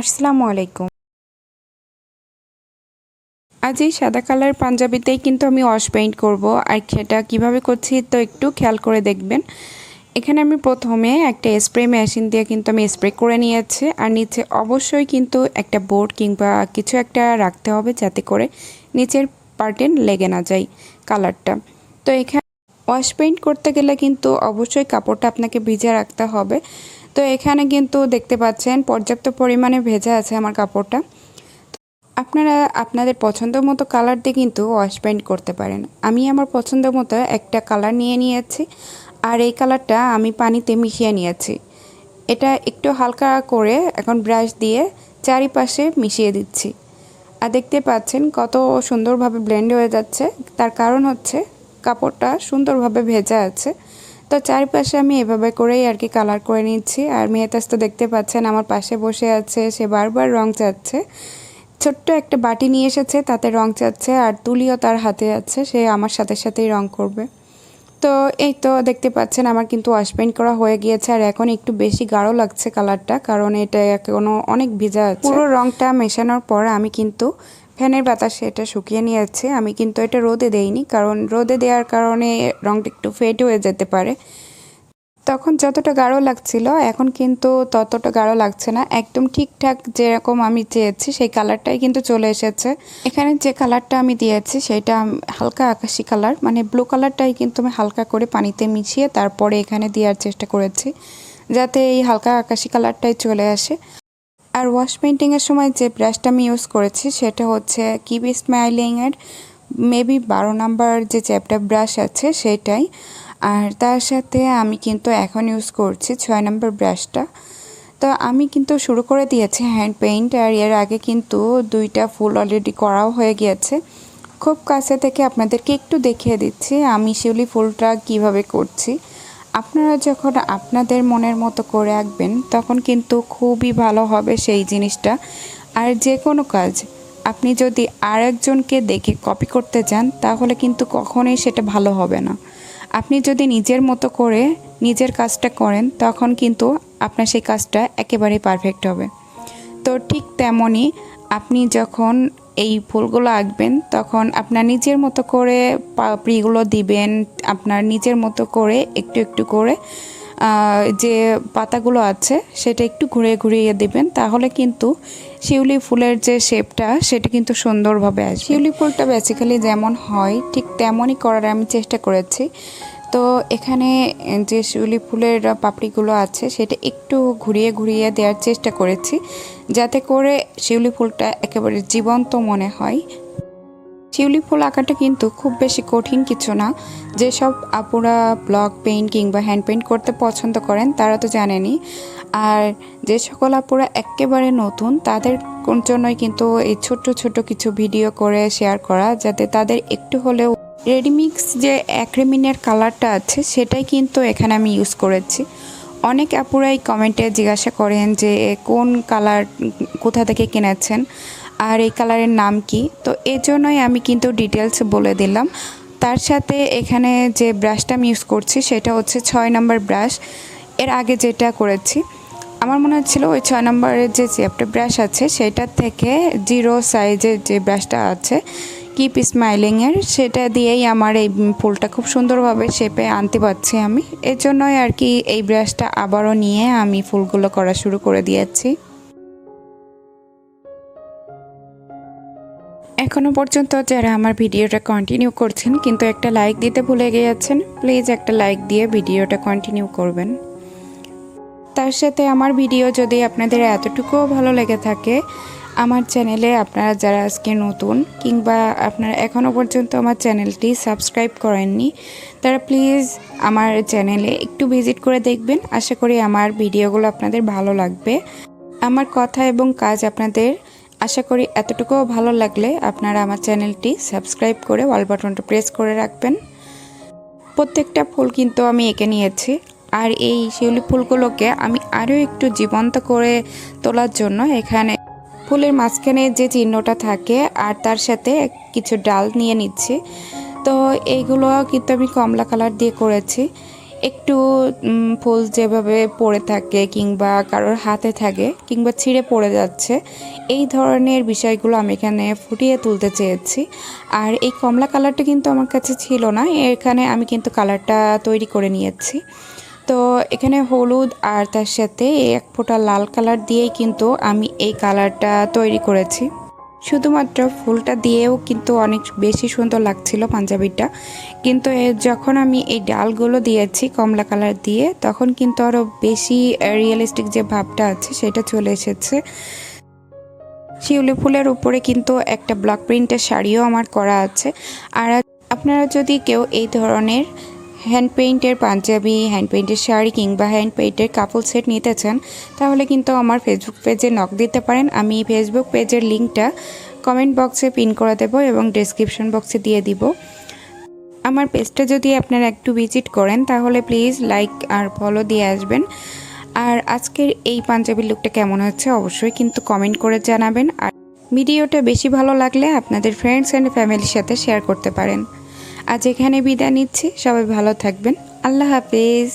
আসসালামু আলাইকুম। আজ এই সাদা কালার পাঞ্জাবিতেই কিন্তু আমি ওয়াশ পেইন্ট করব। আর সেটা কীভাবে করছি তো একটু খেয়াল করে দেখবেন। এখানে আমি প্রথমে একটা স্প্রে মেশিন দিয়ে কিন্তু আমি স্প্রে করে নিয়েছি। আর নিচে অবশ্যই কিন্তু একটা বোর্ড কিংবা কিছু একটা রাখতে হবে যাতে করে নিচের পার্টে লেগে না যায় কালারটা। তো এখানে ওয়াশ পেইন্ট করতে গেলে কিন্তু অবশ্যই কাপড়টা আপনাকে ভিজে রাখতে হবে। তো এখানে কিন্তু দেখতে পাচ্ছেন, পর্যাপ্ত পরিমাণে ভেজা আছে আমার কাপড়টা। আপনারা আপনাদের পছন্দ মতো কালার দিয়ে কিন্তু ওয়াশ পেইন্ট করতে পারেন। আমি আমার পছন্দ মতো একটা কালার নিয়ে নিয়েছি, আর এই কালারটা আমি পানিতে মিশিয়ে নিয়েছি। এটা একটু হালকা করে এখন ব্রাশ দিয়ে চারিপাশে মিশিয়ে দিচ্ছি। আর দেখতে পাচ্ছেন কত সুন্দরভাবে ব্লেন্ড হয়ে যাচ্ছে। তার কারণ হচ্ছে কাপড়টা সুন্দরভাবে ভেজা আছে। তো চারিপাশে আমি এভাবে করেই আর কি কালার করে নিচ্ছি। আর মেয়েতাস তো দেখতে পাচ্ছেন, আমার পাশে বসে আছে, সে বারবার রং চাচ্ছে। ছোট্ট একটা বাটি নিয়ে এসেছে, তাতে রং চাচ্ছে, আর তুলিও তার হাতে আছে, সে আমার সাথে সাথেই রং করবে। তো এই তো দেখতে পাচ্ছেন, আমার কিন্তু ওয়াশ পেইন্ট করা হয়ে গিয়েছে, আর এখন একটু বেশি গাঢ় লাগছে কালারটা কারণ এটা এখনও অনেক ভিজা আছে। পুরো রংটা মেশানোর পর আমি কিন্তু ফ্যানের বাতাসে এটা শুকিয়ে নিয়েছি। আমি কিন্তু এটা রোদে দেইনি, কারণ রোদে দেওয়ার কারণে রংটা একটু ফেড হয়ে যেতে পারে। তখন যতটা গাঢ় লাগছিল, এখন কিন্তু ততটা গাঢ় লাগছে না। একদম ঠিকঠাক যেরকম আমি চেয়েছি, সেই কালারটাই কিন্তু চলে এসেছে। এখানে যে কালারটা আমি দিয়েছি, সেটা হালকা আকাশি কালার মানে ব্লু কালারটাই কিন্তু আমি হালকা করে পানিতে মিশিয়ে তারপরে এখানে দেওয়ার চেষ্টা করেছি, যাতে এই হালকা আকাশি কালারটাই চলে আসে। আর ওয়াশ পেন্টিংয়ের সময় যে ব্রাশটা আমি ইউজ করেছি, সেটা হচ্ছে কিবি স্মাইলিংয়ের মেবি বারো নাম্বার যে চ্যাপটা ব্রাশ আছে, সেটাই। আর তার সাথে আমি কিন্তু এখন ইউজ করছি ছয় নম্বর ব্রাশটা তো আমি কিন্তু শুরু করে দিয়েছি হ্যান্ড পেইন্ট আর এর আগে কিন্তু দুইটা ফুল অলরেডি করাও হয়ে গিয়েছে। খুব কাছে থেকে আপনাদেরকে একটু দেখিয়ে দিচ্ছি, আমি শিউলি ফুলটা কীভাবে করছি। আপনারা যখন আপনাদের মনের মতো করে আঁকবেন, তখন কিন্তু খুবই ভালো হবে সেই জিনিসটা। আর যে কোনো কাজ, আপনি যদি আরেকজনকে দেখে কপি করতে যান, তাহলে কিন্তু কখনোই সেটা ভালো হবে না। আপনি যদি নিজের মতো করে নিজের কাজটা করেন, তখন কিন্তু আপনার সেই কাজটা একেবারেই পারফেক্ট হবে। তো ঠিক তেমনই আপনি যখন এই ফুলগুলো আঁকবেন, তখন আপনার নিজের মতো করে পাপড়িগুলো দিবেন, আপনার নিজের মতো করে একটু একটু করে যে পাতাগুলো আছে সেটা একটু ঘুরিয়ে ঘুরিয়ে দিবেন, তাহলে কিন্তু শিউলি ফুলের যে শেপটা সেটা কিন্তু সুন্দরভাবে আসবে। শিউলি ফুলটা বেসিক্যালি যেমন হয় ঠিক তেমনই করার আমি চেষ্টা করেছি। তো এখানে যে শিউলি ফুলের পাপড়িগুলো আছে সেটা একটু ঘুরিয়ে ঘুরিয়ে দেওয়ার চেষ্টা করেছি। যাতে করে শিউলি ফুলটা একেবারে জীবন্ত মনে হয়। শিউলি ফুল আঁকাটা কিন্তু খুব বেশি কঠিন কিছু না। যেসব আপুরা ব্লক পেইন্ট কিংবা হ্যান্ড পেইন্ট করতে পছন্দ করেন, তারা তো জানেনই। আর যে সকল আপুরা একেবারে নতুন, তাদের জন্যই কিন্তু এই ছোট্ট ছোট কিছু ভিডিও করে শেয়ার করা, যাতে তাদের একটু হলেও রেডিমিক্স যে অ্যাক্রিমিনের কালারটা আছে, সেটাই কিন্তু এখানে আমি ইউজ করেছি। অনেক আপুরাই কমেন্টে জিজ্ঞাসা করেন যে কোন কালার কোথা থেকে কিনেছেন আর এই কালারের নাম কি? তো এই জন্যই আমি কিন্তু ডিটেলস বলে দিলাম। তার সাথে এখানে যে ব্রাশটা আমি ইউজ করছি, সেটা হচ্ছে ছয় নম্বর ব্রাশ। এর আগে যেটা করেছি, আমার মনে হচ্ছিল ওই ছয় নম্বরের যে চ্যাপটা ব্রাশ আছে, সেটার থেকে জিরো সাইজের যে ব্রাশটা আছে কিপ স্মাইলিংয়ের সেটা দিয়েই আমার এই ফুলটা খুব সুন্দরভাবে শেপে আনতে পারছি আমি। এর জন্যই আর কি এই ব্রাশটা আবারও নিয়ে আমি ফুলগুলো করা শুরু করে দিয়েছি। এখনও পর্যন্ত যারা আমার ভিডিওটা কন্টিনিউ করছেন, কিন্তু একটা লাইক দিতে ভুলে গিয়েছেন প্লিজ একটা লাইক দিয়ে ভিডিওটা কন্টিনিউ করবেন। তার সাথে আমার ভিডিও যদি আপনাদের এতটুকুও ভালো লেগে থাকে, আমার চ্যানেলে আপনারা যারা আজকে নতুন কিংবা আপনারা এখনও পর্যন্ত আমার চ্যানেলটি সাবস্ক্রাইব করেননি, তারা প্লিজ আমার চ্যানেলে একটু ভিজিট করে দেখবেন। আশা করি আমার ভিডিওগুলো আপনাদের ভালো লাগবে। আমার কথা এবং কাজ আপনাদের, আশা করি এতটুকুও ভালো লাগলে আপনারা আমার চ্যানেলটি সাবস্ক্রাইব করে ওয়াল বাটনটা প্রেস করে রাখবেন। প্রত্যেকটা ফুল কিন্তু আমি এঁকে নিয়েছি। আর এই শিউলি ফুলগুলোকে আমি আরও একটু জীবন্ত করে তোলার জন্য এখানে ফুলের মাঝখানে যে চিহ্নটা থাকে আর তার সাথে কিছু ডাল নিয়ে নিচ্ছি। তো এইগুলো কিন্তু আমি কমলা কালার দিয়ে করেছি। একটু ফুল যেভাবে পড়ে থাকে কিংবা কারোর হাতে থাকে কিংবা ছিঁড়ে পড়ে যাচ্ছে, এই ধরনের বিষয়গুলো আমি এখানে ফুটিয়ে তুলতে চেয়েছি। আর এই কমলা কালারটা কিন্তু আমার কাছে ছিল না, এখানে আমি কিন্তু কালারটা তৈরি করে নিয়েছি। তো এখানে হলুদ আর তার সাথে এক ফোঁটা লাল কালার দিয়েই কিন্তু আমি এই কালারটা তৈরি করেছি। শুধুমাত্র ফুলটা দিয়েও কিন্তু অনেক বেশি সুন্দর লাগছিল পাঞ্জাবিটা। কিন্তু যখন আমি এই ডালগুলো দিয়েছি কমলা কালার দিয়ে, তখন কিন্তু আরও বেশি রিয়েলিস্টিক যে ভাবটা আছে সেটা চলে এসেছে। শিউলি ফুলের উপরে কিন্তু একটা ব্লক প্রিন্টের শাড়িও আমার করা আছে। আর আপনারা যদি কেউ এই ধরনের হ্যান্ড পেইন্টের পাঞ্জাবি হ্যান্ড পেইন্টের শাড়ি কিংবা হ্যান্ড পেইন্টের কাপল সেট নিতে চান, তাহলে কিন্তু আমার ফেসবুক পেজে নক দিতে পারেন। আমি ফেসবুক পেজের লিঙ্কটা কমেন্ট বক্সে পিন করে দেবো এবং ডিসক্রিপশন বক্সে দিয়ে দিব। আমার পেজটা যদি আপনারা একটু ভিজিট করেন, তাহলে প্লিজ লাইক আর ফলো দিয়ে আসবেন। আর আজকের এই পাঞ্জাবি লুকটা কেমন হচ্ছে অবশ্যই কিন্তু কমেন্ট করে জানাবেন। আর ভিডিওটা বেশি ভালো লাগলে আপনাদের ফ্রেন্ডস অ্যান্ড ফ্যামিলির সাথে শেয়ার করতে পারেন। আজ এখানে বিদায় নিচ্ছি। সবাই ভালো থাকবেন। আল্লাহ হাফিজ।